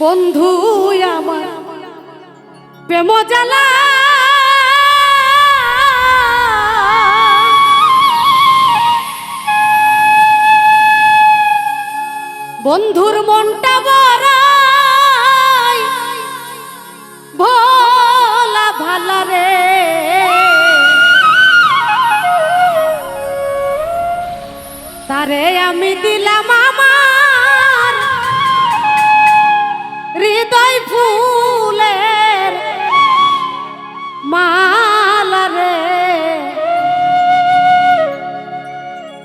বন্ধু আমার প্রেম জ্বালা। বন্ধুর মনটা ভোলা ভালা রে। তারে আমি দিলাম আমার হৃদয় ফুলের মালারে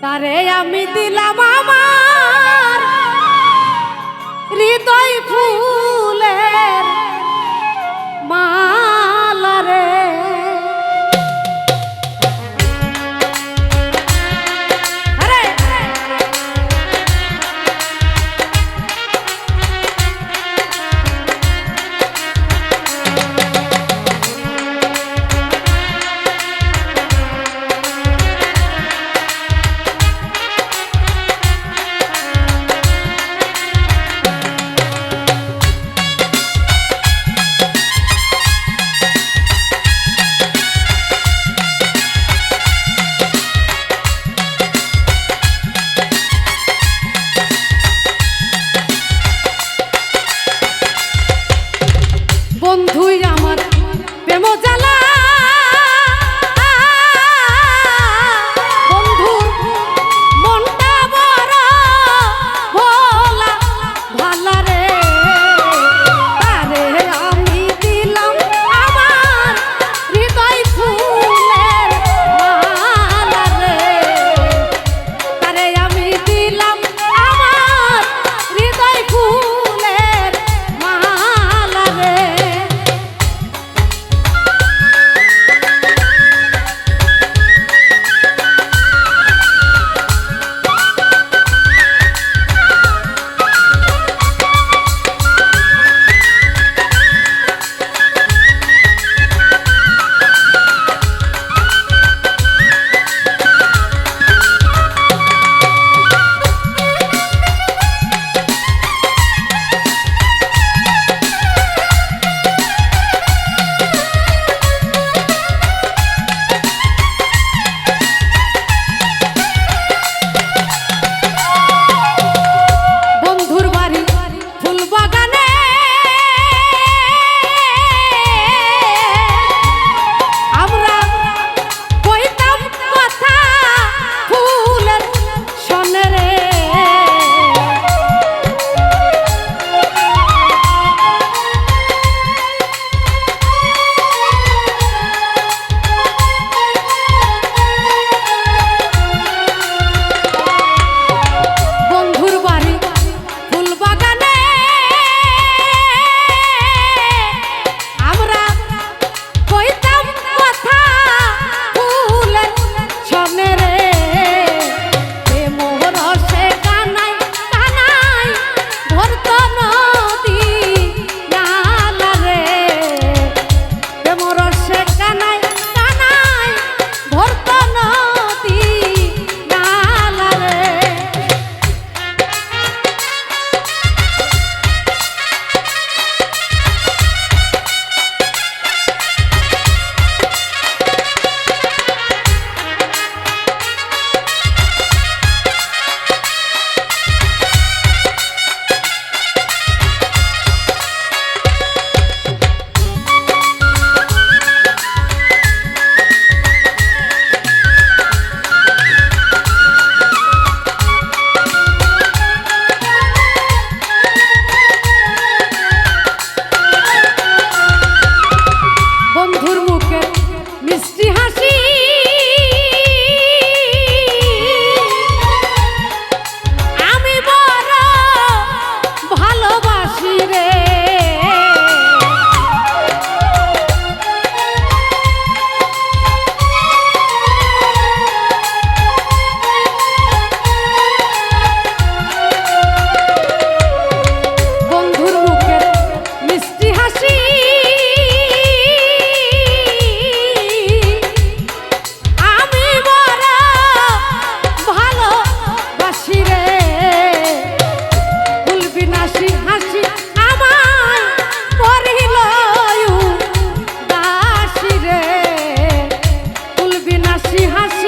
তারে আমি দিলাম আমার হৃদয় ফুল। হাসি হাসি